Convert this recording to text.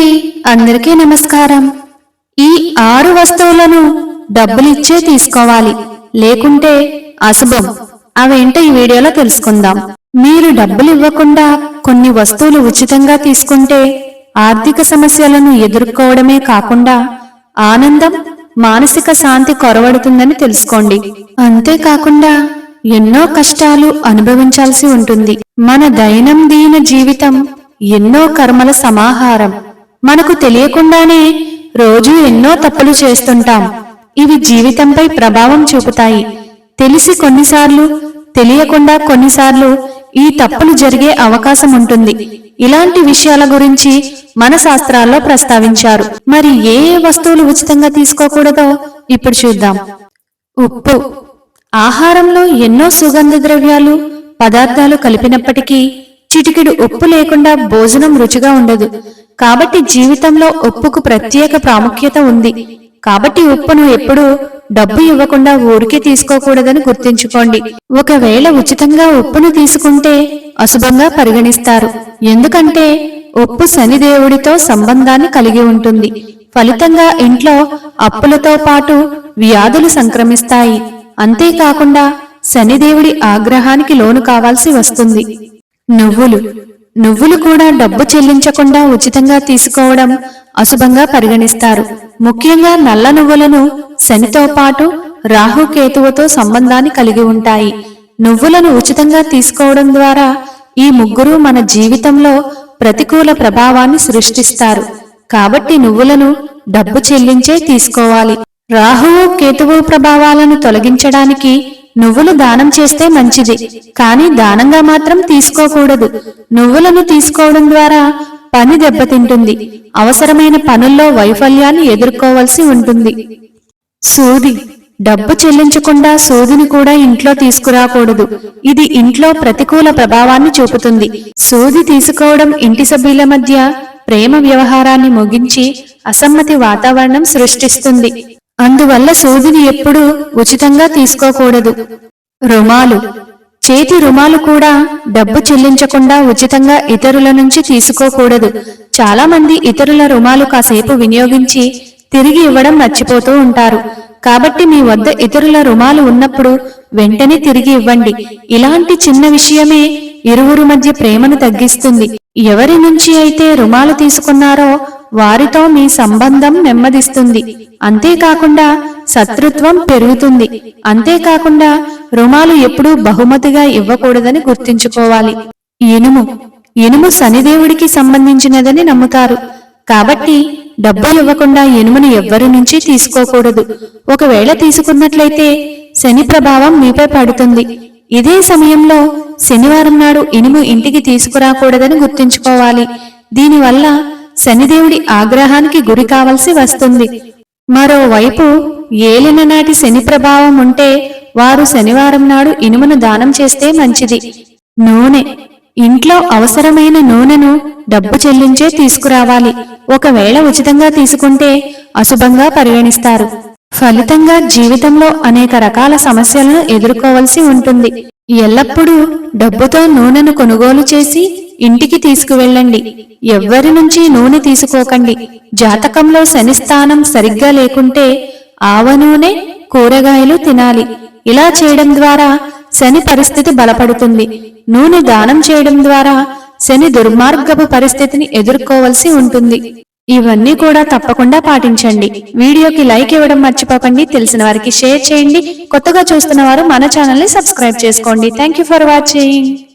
అండి అందరికీ నమస్కారం. ఈ ఆరు వస్తువులను డబ్బులిచ్చే తీసుకోవాలి. లేకుంటే అశుభం. అవేంటో ఈ వీడియోలో తెలుసుకుందాం. మీరు డబ్బులు ఇవ్వకుండా కొన్ని వస్తువులు ఉచితంగా తీసుకుంటే ఆర్థిక సమస్యలను ఎదుర్కోవడమే కాకుండా ఆనందం మానసిక శాంతి కొరవడుతుందని తెలుసుకోండి. అంతేకాకుండా ఎన్నో కష్టాలు అనుభవించాల్సి ఉంటుంది. మన దైనందిన జీవితం ఎన్నో కర్మల సమాహారం. మనకు తెలియకుండానే రోజూ ఎన్నో తప్పులు చేస్తుంటాం. ఇవి జీవితంపై ప్రభావం చూపుతాయి. తెలిసి కొన్నిసార్లు తెలియకుండా కొన్నిసార్లు ఈ తప్పులు జరిగే అవకాశం ఉంటుంది. ఇలాంటి విషయాల గురించి మన శాస్త్రాల్లో ప్రస్తావించారు. మరి ఏ ఏ వస్తువులు ఉచితంగా తీసుకోకూడదో ఇప్పుడు చూద్దాం. ఉప్పు. ఆహారంలో ఎన్నో సుగంధ ద్రవ్యాలు పదార్థాలు కలిపినప్పటికీ చిటికెడు ఉప్పు లేకుండా భోజనం రుచిగా ఉండదు. కాబట్టి జీవితంలో ఉప్పుకు ప్రత్యేక ప్రాముఖ్యత ఉంది. కాబట్టి ఉప్పును ఎప్పుడూ డబ్బు ఇవ్వకుండా ఊరికే తీసుకోకూడదని గుర్తుంచుకోండి. ఒకవేళ ఉచితంగా ఉప్పును తీసుకుంటే అశుభంగా పరిగణిస్తారు. ఎందుకంటే ఉప్పు శనిదేవుడితో సంబంధాన్ని కలిగి ఉంటుంది. ఫలితంగా ఇంట్లో అప్పులతో పాటు వ్యాధులు సంక్రమిస్తాయి. అంతేకాకుండా శనిదేవుడి ఆగ్రహానికి లోను కావాల్సి వస్తుంది. నువ్వులు నువ్వులు కూడా డబ్బు చెల్లించకుండా ఉచితంగా తీసుకోవడం అశుభంగా పరిగణిస్తారు. ముఖ్యంగా నల్ల నువ్వులను శనితో పాటు రాహుకేతువుతో సంబంధాన్ని కలిగి ఉంటాయి. నువ్వులను ఉచితంగా తీసుకోవడం ద్వారా ఈ ముగ్గురు మన జీవితంలో ప్రతికూల ప్రభావాన్ని సృష్టిస్తారు. కాబట్టి నువ్వులను డబ్బు చెల్లించే తీసుకోవాలి. రాహువు కేతువు ప్రభావాలను తొలగించడానికి నువ్వులు దానం చేస్తే మంచిది కానీ దానంగా మాత్రం తీసుకోకూడదు. నువ్వులను తీసుకోవడం ద్వారా పని దెబ్బతింటుంది. అవసరమైన పనుల్లో వైఫల్యాన్ని ఎదుర్కోవలసి ఉంటుంది. సూది. డబ్బు చెల్లించకుండా సూదిని కూడా ఇంట్లో తీసుకురాకూడదు. ఇది ఇంట్లో ప్రతికూల ప్రభావాన్ని చూపుతుంది. సూది తీసుకోవడం ఇంటి సభ్యుల మధ్య ప్రేమ వ్యవహారాన్ని ముగించి అసమ్మతి వాతావరణం సృష్టిస్తుంది. అందువల్ల సూదిని ఎప్పుడూ ఉచితంగా తీసుకోకూడదు. రుమాలు. చేతి రుమాలు కూడా డబ్బు చెల్లించకుండా ఉచితంగా ఇతరుల నుంచి తీసుకోకూడదు. చాలా మంది ఇతరుల రుమాలు కాసేపు వినియోగించి తిరిగి ఇవ్వడం మర్చిపోతూ ఉంటారు. కాబట్టి మీ వద్ద ఇతరుల రుమాలు ఉన్నప్పుడు వెంటనే తిరిగి ఇవ్వండి. ఇలాంటి చిన్న విషయమే ఇరువురు మధ్య ప్రేమను తగ్గిస్తుంది. ఎవరి నుంచి అయితే రుమాలు తీసుకున్నారో వారితో మీ సంబంధం నెమ్మదిస్తుంది. అంతేకాకుండా శత్రుత్వం పెరుగుతుంది. అంతేకాకుండా రుణాలు ఎప్పుడూ బహుమతిగా ఇవ్వకూడదని గుర్తుంచుకోవాలి. ఇనుము. ఇనుము శనిదేవుడికి సంబంధించినదని నమ్ముతారు. కాబట్టి డబ్బు ఇవ్వకుండా ఇనుమును ఎవ్వరి నుంచి తీసుకోకూడదు. ఒకవేళ తీసుకున్నట్లయితే శని ప్రభావం మీపై పడుతుంది. ఇదే సమయంలో శనివారం నాడు ఇనుము ఇంటికి తీసుకురాకూడదని గుర్తుంచుకోవాలి. దీనివల్ల శనిదేవుడి ఆగ్రహానికి గురి కావలసి వస్తుంది. మరోవైపు ఏలిన నాటి శని ప్రభావం ఉంటే వారు శనివారం నాడు ఇనుమును దానం చేస్తే మంచిది. నూనె. ఇంట్లో అవసరమైన నూనెను డబ్బు చెల్లించే తీసుకురావాలి. ఒకవేళ ఉచితంగా తీసుకుంటే అశుభంగా పరిగణిస్తారు. ఫలితంగా జీవితంలో అనేక రకాల సమస్యలను ఎదుర్కోవలసి ఉంటుంది. ఎల్లప్పుడూ డబ్బుతో నూనెను కొనుగోలు చేసి ఇంటికి తీసుకువెళ్ళండి. ఎవ్వరి నుంచి నూనె తీసుకోకండి. జాతకంలో శని స్థానం సరిగ్గా లేకుంటే ఆవ నూనె కూరగాయలు తినాలి. ఇలా చేయడం ద్వారా శని పరిస్థితి బలపడుతుంది. నూనె దానం చేయడం ద్వారా శని దుర్మార్గపు పరిస్థితిని ఎదుర్కోవలసి ఉంటుంది. ఇవన్నీ కూడా తప్పకుండా పాటించండి. వీడియోకి లైక్ ఇవ్వడం మర్చిపోకండి. తెలిసిన వారికి షేర్ చేయండి. కొత్తగా చూస్తున్న వారు మన ఛానల్ని సబ్స్క్రైబ్ చేసుకోండి. Thank for watching.